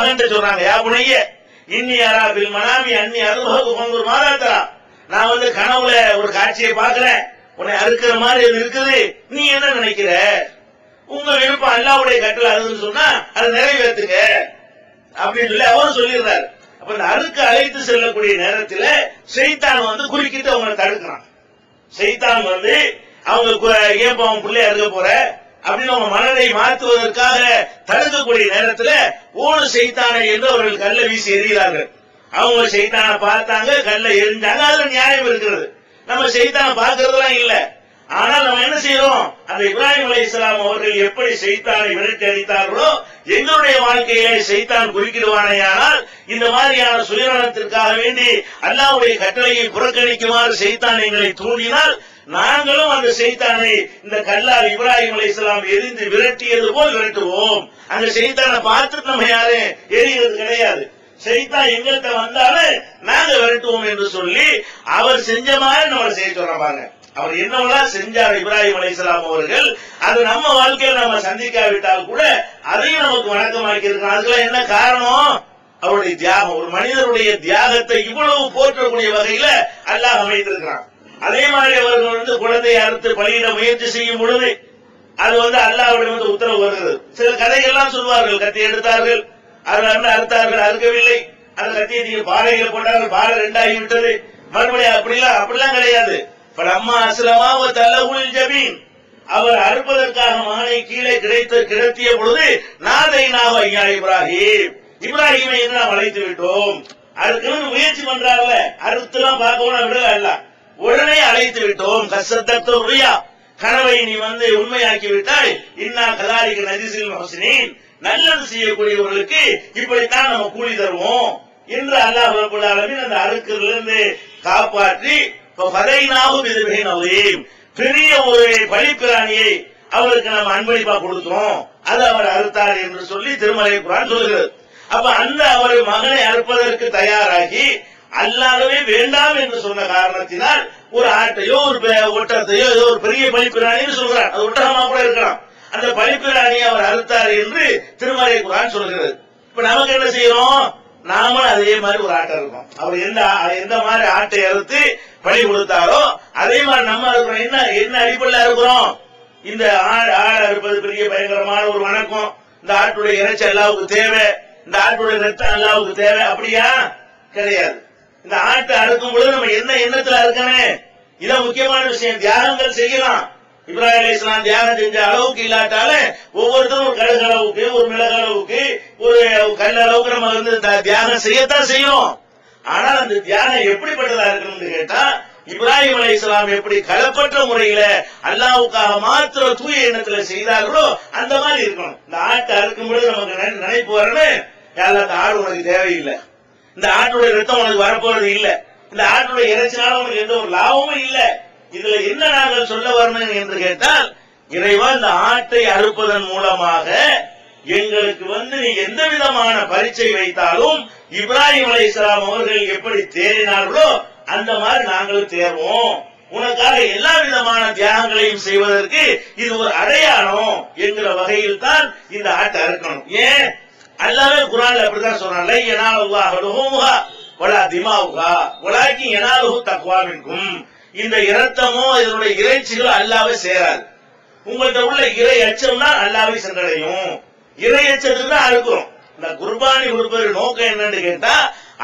மகன் சொல்றாங்க. யா புனைய இன்னி பில் மனாமி அன்னி அருமகு பங்கு மாதாத்தரா நான் வந்து கனவுல ஒரு காட்சியை பாக்குறேன் உன்னை அறுக்கிற மாதிரி அது இருக்குது. நீ என்ன நினைக்கிற? உங்க விருப்பம் அல்லாவுடைய கட்டளை அதுன்னு சொன்னா அதை நிறைவேற்றுங்க. அப்படின்னு சொல்லி அவரும் சொல்லிடுறாரு. அப்ப இந்த அறுக்க அழைத்து செல்லக்கூடிய நேரத்துல செய்தான் வந்து குறுக்கிட்டு அவங்களை தடுக்கிறான். செய்தான் வந்து அவங்க ஏன் அவன் பிள்ளை அறுக்க போற அப்படின்னு அவங்க மனதை மாற்றுவதற்காக தடுக்கக்கூடிய நேரத்துல ஊனு செய்தானே என்று அவர்கள் கல்லை வீசி எறிகிறார்கள். அவங்க செய்தான பார்த்தாங்க கல்லை எரிஞ்சாங்க அதுல நியாயம் இருக்கிறது. நம்ம செய்தான பாக்குறதுலாம் இல்ல. ஆனால் நம்ம என்ன செய்யறோம்? அந்த இப்ராஹிம் அலி இஸ்லாம் அவர்கள் எப்படி செய்தானை விரட்டி அடித்தார்களோ எங்களுடைய வாழ்க்கையிலே செய்தான் குறுக்கிடுவானேயானால் இந்த மாதிரியான சுயநலத்திற்காக வேண்டி அல்லாவுடைய கட்டளையை புறக்கணிக்குமாறு செய்தான் எங்களை தூண்டினால் நாங்களும் அந்த செய்தானை இந்த கல்லால் இப்ராஹிம் அலி இஸ்லாம் எரிந்து விரட்டியது போல் விரட்டுவோம். அந்த செய்தானை பார்த்துட்டு நம்ம யாரும் எரிகிறது கிடையாது. செய்தா எங்கள்கிட்ட வந்தாலும் நாங்க விரட்டுவோம் என்று சொல்லி அவர் செஞ்ச மாதிரி நம்ம செய்ய சொல்றாங்க அவர் என்னவெல்லாம் செஞ்சார் இப்ராஹிம் அலைஹிஸ்ஸலாம் அவர்கள் அது நம்ம வாழ்க்கையில நம்ம சந்திக்காவிட்டால் கூட அதையும் நமக்கு வணக்கமாக்கி இருக்கணும் அதுக்கெல்லாம் என்ன காரணம்? அவருடைய தியாகம். ஒரு மனிதருடைய தியாகத்தை இவ்வளவு போற்றக்கூடிய வகையில அல்லாஹ் அமைத்திருக்கிறான். அதே மாதிரி அவர்கள் வந்து குழந்தையை அறுத்து பலியிட முயற்சி செய்யும் பொழுது அது வந்து அல்லாவிடம் வந்து உத்தரவு வருகிறது. சில கதைகள்லாம் சொல்வார்கள் கத்தி எடுத்தார்கள் அது அண்ணன் அறுத்தார்கள் அறுக்கவில்லை. அந்த கத்தியை நீங்க பாறைகள் போட்டார்கள் பாறை ரெண்டாகி விட்டது. மறுபடியும் அப்படிலாம் அப்படிலாம் கிடையாது. அம்மா அசலமா ஒரு தல்லகுலில் ஜமீன் அவர் அறுப்பதற்காக மகனை கீழே கிடைத்த கிடத்திய பொழுது நாதை நாவ ஐயா இப்ராஹிம். இப்ராஹிமை நாம் அழைத்து விட்டோம். அதுக்கு முயற்சி பண்றாருல. அறுத்துலாம் பார்க்கவும் விடல எல்லாம் உடனே அழைத்து விட்டோம். கசத்தத்து கனவை நீ வந்து உண்மையாக்கி விட்டாய் இன்னா கதாரிக்கு நதிசில் மஹசினின். நல்லது செய்யக்கூடியவர்களுக்கு இப்படித்தான் நம்ம கூலி தருவோம் என்று அல்லாஹ் ரப்பல் அந்த அறுக்கிலிருந்து காப்பாற்றி பதைனாவும் இதுவேன் பெரிய ஒரு பழிப்பிராணியை அவருக்கு நம்ம அன்பளிப்பா கொடுத்தோம் அது அவர் அறுத்தார் என்று சொல்லி திருமலை குரான் சொல்கிறது. அப்ப அந்த அவர் மகனை அறுப்பதற்கு தயாராகி அல்லாதவே வேண்டாம் என்று சொன்ன காரணத்தினால் ஒரு ஆட்டையோ ஒரு பெ- ஏதோ ஒரு பெரிய பலிப்பிராணின்னு சொல்கிறார் அது ஒட்டகமா கூட இருக்கலாம். அந்த பலிப்பிராணியை அவர் அறுத்தார் என்று திருமலை குரான் சொல்கிறது. இப்ப நமக்கு என்ன செய்யறோம்? நாமளும் அதே மாதிரி ஒரு ஆட்டை இருக்கும் அவர் எந்த எந்த மாதிரி ஆட்டை அறுத்து பலி கொடுத்தாரோ அதே மாதிரி நம்ம இருக்கிறோம் என்ன என்ன அடிப்படையில் இருக்கிறோம் இந்த ஆடு ஆடு அறுப்பது பெரிய பயங்கரமான ஒரு வணக்கம். இந்த ஆட்டுடைய இறைச்சி அல்லாவுக்கு தேவை. இந்த ஆட்டுடைய ரத்தம் அல்லாவுக்கு தேவை. அப்படியா? கிடையாது. இந்த ஆட்டை அறுக்கும் பொழுது நம்ம என்ன எண்ணத்துல இருக்கணும் இதான் முக்கியமான விஷயம். தியானங்கள் செய்யலாம். இப்ராஹிம் அலைஹிஸ் இஸ்லாம் தியானம் செஞ்ச அளவுக்கு இல்லாட்டாலும் ஒவ்வொருத்தரும் ஒரு கடுகு அளவுக்கு ஒரு மிளகு அளவுக்கு ஒரு கல் அளவுக்கு நம்ம வந்து தியானம் செய்யத்தான் செய்யும் ஆனால் அந்த தியானம் எப்படிப்பட்டதா இருக்கணும்னு கேட்டா இப்ராஹிம் இஸ்லாம் எப்படி களப்பற்ற முறையில அல்லாவுக்காக மாத்திர தூய எண்ணத்துல செய்தார்களோ அந்த மாதிரி இருக்கணும். இந்த ஆட்டை அறுக்கும் பொழுது நமக்கு நினைப்பு வரணும். யாரெல்லாம் ஆடு உனக்கு தேவையில்லை. இந்த ஆட்டுடைய ரத்தம் உனக்கு வரப்போறது இல்ல. இந்த ஆட்டுடைய இறைச்சினால உனக்கு எந்த ஒரு லாபமும் இல்ல. இதுல என்ன நாங்கள் சொல்ல வரணும் என்று கேட்டால் இறைவா இந்த ஆட்டை அறுப்பதன் மூலமாக எங்களுக்கு வந்து நீ எந்த விதமான பரீட்சை வைத்தாலும் இப்ராஹிம் அலைஹிஸ்ஸலாம் அவர்கள் எப்படி தேறினார்களோ அந்த மாதிரி நாங்களும் தேர்வோம். உனக்காக எல்லா விதமான தியாகங்களையும் செய்வதற்கு இது ஒரு அடையாளம் என்கிற வகையில் தான் இந்த ஆட்டை அறுக்கணும். ஏன்? அல்லாவே குரான்ல அப்படிதான் சொல்றான். லை யனாலுல்லாஹு லுஹூமுஹா வலா திமாவுகா வலாக்கி எனாலுஹு தக்குவா மின்கும் இந்த இரத்தமோ இதனுடைய இறைச்சிகளோ அல்லாவே சேராது. உங்கள்கிட்ட உள்ள இறை அச்சம்னா அல்லாவே சென்றடையும். இறை அச்சத்துக்கு தான் அறுக்கிறோம் இந்த குர்பானி கொடுப்பதற்கு நோக்கம் என்னன்னு கேட்டா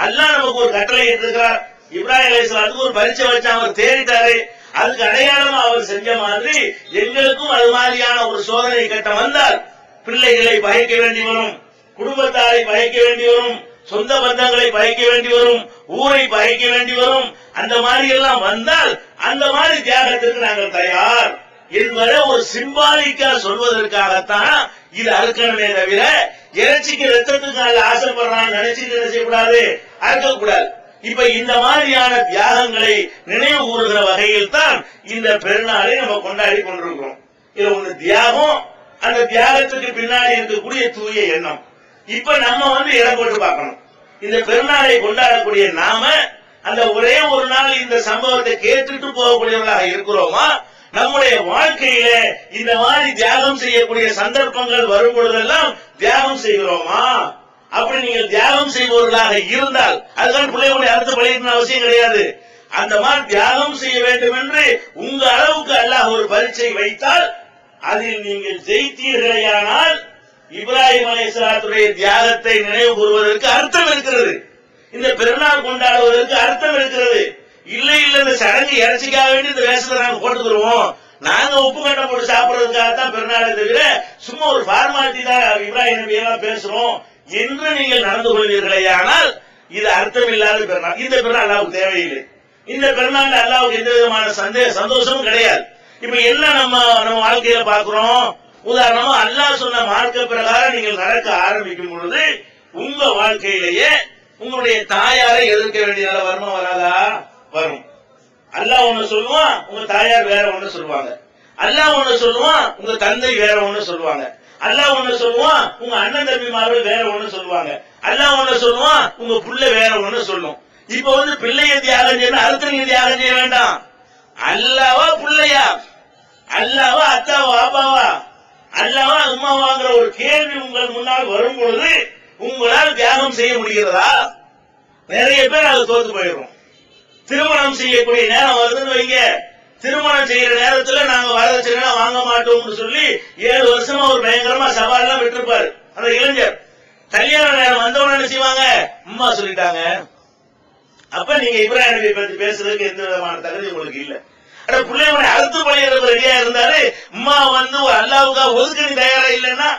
அல்லாஹ் நமக்கு ஒரு கட்டளை இருக்கிறார் இப்ராஹிம் அலைஹிஸ்ஸலாத்துக்கு ஒரு பரிச்சை வச்சு அவர் தேடிட்டாரு அதுக்கு அடையாளமா அவர் செஞ்ச மாதிரி எங்களுக்கும் அது மாதிரியான ஒரு சோதனை கட்டம் வந்தால் பிள்ளைகளை பயக்க வேண்டி வரும். குடும்பத்தாரை பயக்க வேண்டி வரும் சொந்த பந்தங்களை பயக்க வேண்டி வரும் ஊரை பயக்க வேண்டி வரும். அந்த மாதிரி எல்லாம் வந்தால் அந்த மாதிரி தியாகத்திற்கு நாங்கள் தயார். என்பதை ஒரு சிம்பாலிக்கா சொல்வதற்காகத்தான் இது அறுக்கணுமே தவிர இறைச்சிக்கு ரத்தத்துக்கு நல்ல ஆசைப்படுறான் நினைச்சிட்டு என்ன செய்யக்கூடாது? அறுக்கக்கூடாது. இப்ப இந்த மாதிரியான தியாகங்களை நினைவு கூறுகிற வகையில் தான் இந்த பெருநாளை நம்ம கொண்டாடி கொண்டிருக்கிறோம். இது ஒண்ணு தியாகம் அந்த தியாகத்துக்கு பின்னாடி இருக்கக்கூடிய தூய எண்ணம். இப்ப நம்ம வந்து இடம் போட்டு பார்க்கணும். இந்த பெருநாளை கொண்டாடக்கூடிய நாம அந்த ஒரே ஒரு நாள் இந்த சம்பவத்தை கேட்டுட்டு போகக்கூடியவர்களாக இருக்கிறோமா? நம்முடைய வாழ்க்கையில இந்த மாதிரி தியாகம் செய்யக்கூடிய சந்தர்ப்பங்கள் வரும் பொழுதெல்லாம் தியாகம் செய்கிறோமா? அப்படி நீங்கள் தியாகம் செய்பவர்களாக இருந்தால் அதுதான் பிள்ளைகளுடைய அறுத்து பழகின அவசியம் கிடையாது. அந்த மாதிரி தியாகம் செய்ய வேண்டும் என்று உங்க அளவுக்கு அல்லாஹ் ஒரு பரீட்சை வைத்தால் அதில் நீங்கள் ஜெயித்தீர்களேயானால் இப்ராஹிம் அலைஹிஸ்ஸலாத்துடைய தியாகத்தை நினைவு கூறுவதற்கு அர்த்தம் இருக்கிறது. இந்த பெருநாள் கொண்டாடுவதற்கு அர்த்தம் இருக்கிறது. இல்லை இல்ல இந்த சடங்கு இறைச்சிக்காக வேண்டி இந்த வேஷத்தை நாங்க போட்டுக்கிறோம் நாங்க உப்பு கட்டை போட்டு சாப்பிடுறதுக்காக தான் பெருநாளை தவிர சும்மா ஒரு ஃபார்மாலிட்டி தான் இப்ராஹிம் நபி எல்லாம் பேசுறோம் என்று நீங்கள் நடந்து கொள்வீர்களே. ஆனால் இது அர்த்தம் இல்லாத பெருநாள் இந்த பெருநாள் அல்லாவுக்கு தேவையில்லை. இந்த பெருநாள் அல்லாவுக்கு எந்த விதமான சந்தேக சந்தோஷமும் கிடையாது. இப்ப என்ன நம்ம நம்ம வாழ்க்கையில பாக்குறோம் உதாரணமா அல்லாஹ் சொன்ன மார்க்க பிரகாரம் நீங்கள் நடக்க ஆரம்பிக்கும் பொழுது உங்க வாழ்க்கையிலேயே உங்களுடைய தாயாரை எதிர்க்க வேண்டிய வருமா வராதா? வரும். அல்லாஹ் ஒண்ணு சொல்லுவான் உங்க தாயார் வேற ஒண்ணு சொல்லுவாங்க. அல்லாஹ் ஒண்ணு சொல்லுவான் உங்க தந்தை வேற ஒண்ணு சொல்லுவாங்க. அல்லாஹ் ஒண்ணு சொல்லுவான் உங்க அண்ணன் தம்பிமார்கள் வேற ஒண்ணு சொல்லுவாங்க. அல்லாஹ் ஒண்ணு சொல்லுவான் உங்க புள்ள வேற ஒண்ணு சொல்லும். இப்ப வந்து பிள்ளையை தியாகம் செய்யணும் அடுத்த தியாகம் செய்ய வேண்டாம். அல்லாவா பிள்ளையா? அல்லாவா அத்தாவா அப்பாவா அல்லாவா அம்மாவாங்கிற ஒரு கேள்வி உங்கள் முன்னால் வரும் பொழுது உங்களால் தியாகம் செய்ய முடிகிறதா? நிறைய பேர் அது தோத்து போயிடும் திருமணம் செய்யக்கூடிய நேரம் வருதுன்னு வைங்க. திருமணம் செய்யற நேரத்துல நாங்க வரதட்சணை வாங்க மாட்டோம்னு சொல்லி ஏழு வருஷமா ஒரு பயங்கரமா சவால்லாம் விட்டுருப்பாரு. அந்த இளைஞர். கல்யாண நேரம் வந்தவன என்ன செய்வாங்க? அம்மா சொல்லிட்டாங்க. அப்ப நீங்க இப்ராஹிம் நபியை பத்தி பேசுறதுக்கு எந்த விதமான தகுதி உங்களுக்கு இல்லை. அட பிள்ளைவனை அறுத்து பழையிறது ரெடியா இருந்தாரு. அம்மா வந்து அல்லாவுக்கா அல்லாவுக்காக தயாரா இல்லைன்னா?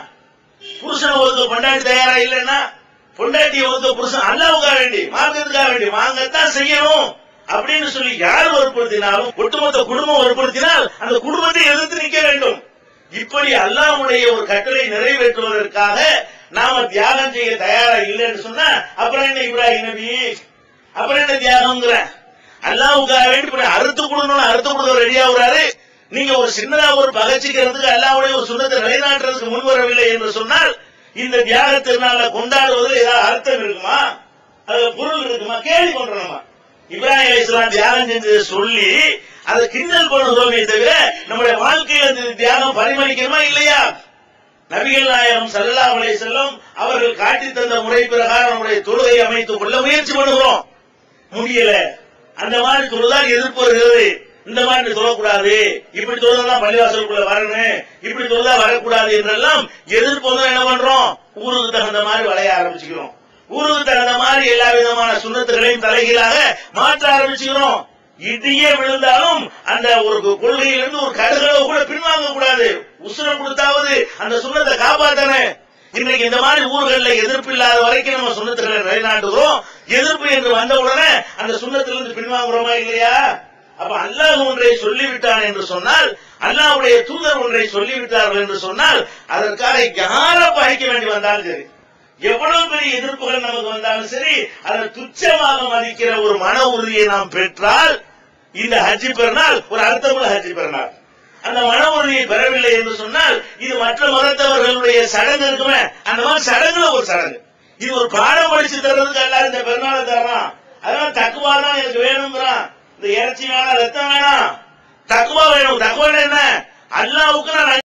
புருஷனை ஒதுக்க பொண்டாட்டி தயாரா இல்லைன்னா? பொண்டாட்டியை ஒதுக்க புருஷன் அல்லாவுக்கா வேண்டி மார்க்கத்துக்காக வேண்டி வாங்கத்தான் செய்யணும் அப்படின்னு சொல்லி யார் வற்புறுத்தினாலும் ஒட்டுமொத்த குடும்பம் வற்புறுத்தினால் அந்த குடும்பத்தை எதிர்த்து நிற்க வேண்டும். இப்படி அல்லாவுடைய ஒரு கட்டளை நிறைவேற்றுவதற்காக நாம தியாகம் செய்ய தயாரா இல்லைன்னு சொன்னா அப்புறம் என்ன இப்ராஹிம் நபி? அப்புறம் என்ன தியாகம்ங்கிற? அல்லாவுக்காக வேண்டி இப்படி அறுத்து கொடுக்கணும் அறுத்து கொடுக்க ரெடி ஆகுறாரு. நீங்க ஒரு சின்னதா ஒரு பகச்சிக்கிறதுக்கு அல்லாவுடைய ஒரு சுண்ணத்தை நிலைநாட்டுறதுக்கு முன் வரவில்லை என்று சொன்னால் இந்த தியாக திருநாளை கொண்டாடுவதில் ஏதாவது அர்த்தம் இருக்குமா? அது பொருள் இருக்குமா? கேள்வி கொண்டுறோமா இப்ராஹிம் இஸ்லாம் தியாகம் செஞ்சதை சொல்லி அதை கிண்டல் பண்ணுகிறோமே தவிர நம்முடைய வாழ்க்கையில் அந்த தியாகம் பரிமளிக்கணுமா இல்லையா? நபிகள் நாயகம் சல்லா அலை வஸல்லம் அவர்கள் காட்டி தந்த முறை பிரகாரம் நம்முடைய தொழுகை அமைத்துக் கொள்ள முயற்சி பண்ணுகிறோம். முடியல. அந்த மாதிரி தொழுதான் எதிர்ப்பு வருகிறது இந்த மாதிரி சொல்லக்கூடாது. இப்படி தொழுதான் பள்ளிவாசலுக்குள்ள வரணும். இப்படி தொழுதா வரக்கூடாது என்றெல்லாம் எதிர்ப்பு வந்து என்ன பண்றோம்? ஊருக்கு தகுந்த மாதிரி வளைய ஆரம்பிச்சுக்கிறோம். ஊருக்கு தகுந்த மாதிரி எல்லா விதமான சுண்ணத்துகளையும் தலைகீழாக மாற்ற ஆரம்பிச்சுக்கிறோம். இடியே விழுந்தாலும் அந்த ஒரு கொள்கையிலிருந்து ஒரு கடுகளவு கூட பின்வாங்க கூடாது உசுரம் கொடுத்தாவது அந்த சுண்ணத்தை காப்பாத்தனே இன்னைக்கு இந்த மாதிரி ஊர்கள்ல எதிர்ப்பு இல்லாத வரைக்கும் நம்ம சுண்ணத்துக்களை நிலைநாட்டுகிறோம் எதிர்ப்பு என்று வந்த உடனே அந்த சுண்ணத்திலிருந்து பின்வாங்குறோமா இல்லையா? அப்ப அல்லாஹ் ஒன்றை சொல்லிவிட்டான் என்று சொன்னால் அல்லாஹுடைய தூதர் ஒன்றை சொல்லிவிட்டார்கள் என்று சொன்னால் அதற்காக யார பகைக்க வேண்டி வந்தாலும் சரி எவ்வளவு பெரிய எதிர்ப்புகள் நமக்கு வந்தாலும் சரி அதை துச்சமாக மதிக்கிற ஒரு மன உறுதியை நாம் பெற்றால் இந்த ஹஜ்ஜி பெருநாள் ஒரு அர்த்தமுள்ள ஹஜ்ஜி பெருநாள். அந்த மன உறுதியை பெறவில்லை என்று சொன்னால் இது மற்ற மதத்தவர்களுடைய சடங்கு இருக்குமே? அந்த மாதிரி சடங்குல ஒரு சடங்கு. இது ஒரு பாடம் படிச்சு தர்றதுக்கு அல்ல இந்த பெருநாளை தர்றான் அதனால தக்குவா தான் எனக்கு வேணுங்கிறான். இந்த இறைச்சி வேணாம் ரத்தம் வேணாம். தக்குவா வேணும் தக்குவா என்ன? அல்லாவுக்கு நான்